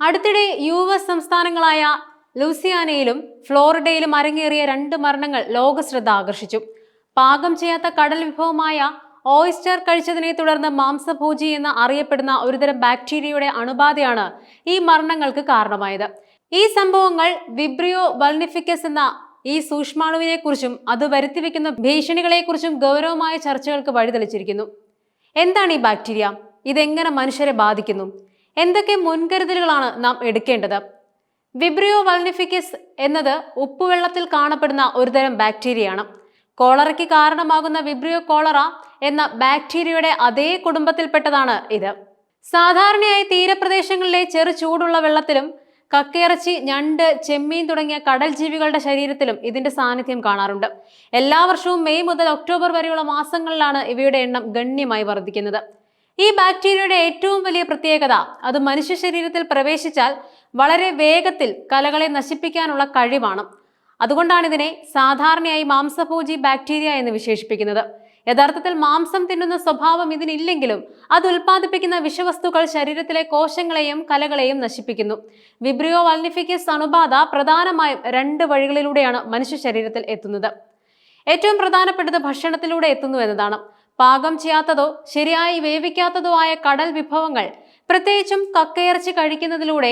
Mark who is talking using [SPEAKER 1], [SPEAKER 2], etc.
[SPEAKER 1] അടുത്തിടെ U S സംസ്ഥാനങ്ങളായ ലൂസിയാനയിലും ഫ്ലോറിഡയിലും അരങ്ങേറിയ രണ്ട് മരണങ്ങൾ ലോകശ്രദ്ധ ആകർഷിച്ചു. പാകം ചെയ്യാത്ത കടൽ വിഭവമായ ഓയിസ്റ്റർ കഴിച്ചതിനെ തുടർന്ന് മാംസഭോജി എന്ന് അറിയപ്പെടുന്ന ഒരുതരം ബാക്ടീരിയയുടെ അണുബാധയാണ് ഈ മരണങ്ങൾക്ക് കാരണമായത്. ഈ സംഭവങ്ങൾ വിബ്രിയോ വൾണിഫിക്കസ് എന്ന ഈ സൂക്ഷ്മാണുവിനെക്കുറിച്ചും അത് വരുത്തിവെക്കുന്ന ഭീഷണികളെക്കുറിച്ചും ഗൗരവമായ ചർച്ചകൾക്ക് വഴിതെളിച്ചിരിക്കുന്നു. എന്താണ് ഈ ബാക്ടീരിയ? ഇതെങ്ങനെ മനുഷ്യരെ ബാധിക്കുന്നു? എന്തൊക്കെ മുൻകരുതലുകളാണ് നാം എടുക്കേണ്ടത്? വിബ്രിയോ വൽനിഫിക്കസ് എന്നത് ഉപ്പുവെള്ളത്തിൽ കാണപ്പെടുന്ന ഒരുതരം ബാക്ടീരിയയാണ്. കോളറയ്ക്ക് കാരണമാകുന്ന വിബ്രിയോ കോളറ എന്ന ബാക്ടീരിയയുടെ അതേ കുടുംബത്തിൽപ്പെട്ടതാണ് ഇത്. സാധാരണയായി തീരപ്രദേശങ്ങളിലെ ചെറു ചൂടുള്ള വെള്ളത്തിലും കക്കയിറച്ചി ഞണ്ട് ചെമ്മീൻ തുടങ്ങിയ കടൽ ജീവികളുടെ ശരീരത്തിലും ഇതിന്റെ സാന്നിധ്യം കാണാറുണ്ട്. എല്ലാ വർഷവും മെയ് മുതൽ ഒക്ടോബർ വരെയുള്ള മാസങ്ങളിലാണ് ഇവയുടെ എണ്ണം ഗണ്യമായി വർദ്ധിക്കുന്നത്. ഈ ബാക്ടീരിയയുടെ ഏറ്റവും വലിയ പ്രത്യേകത അത് മനുഷ്യ ശരീരത്തിൽ പ്രവേശിച്ചാൽ വളരെ വേഗത്തിൽ കലകളെ നശിപ്പിക്കാനുള്ള കഴിവാണ്. അതുകൊണ്ടാണ് ഇതിനെ സാധാരണയായി മാംസഭോജി ബാക്ടീരിയ എന്ന് വിശേഷിപ്പിക്കുന്നത്. യഥാർത്ഥത്തിൽ മാംസം തിന്നുന്ന സ്വഭാവം ഇതിനില്ലെങ്കിലും അത് ഉൽപ്പാദിപ്പിക്കുന്ന വിഷവസ്തുക്കൾ ശരീരത്തിലെ കോശങ്ങളെയും കലകളെയും നശിപ്പിക്കുന്നു. വിബ്രിയോ വൽനിഫിക്കസ് അണുബാധ പ്രധാനമായും രണ്ട് വഴികളിലൂടെയാണ് മനുഷ്യ ശരീരത്തിൽ എത്തുന്നത്. ഏറ്റവും പ്രധാനപ്പെട്ടത് ഭക്ഷണത്തിലൂടെ എത്തുന്നു എന്നതാണ്. പാകം ചെയ്യാത്തതോ ശരിയായി വേവിക്കാത്തതോ ആയ കടൽ വിഭവങ്ങൾ പ്രത്യേകിച്ചും കക്കയിറച്ചി കഴിക്കുന്നതിലൂടെ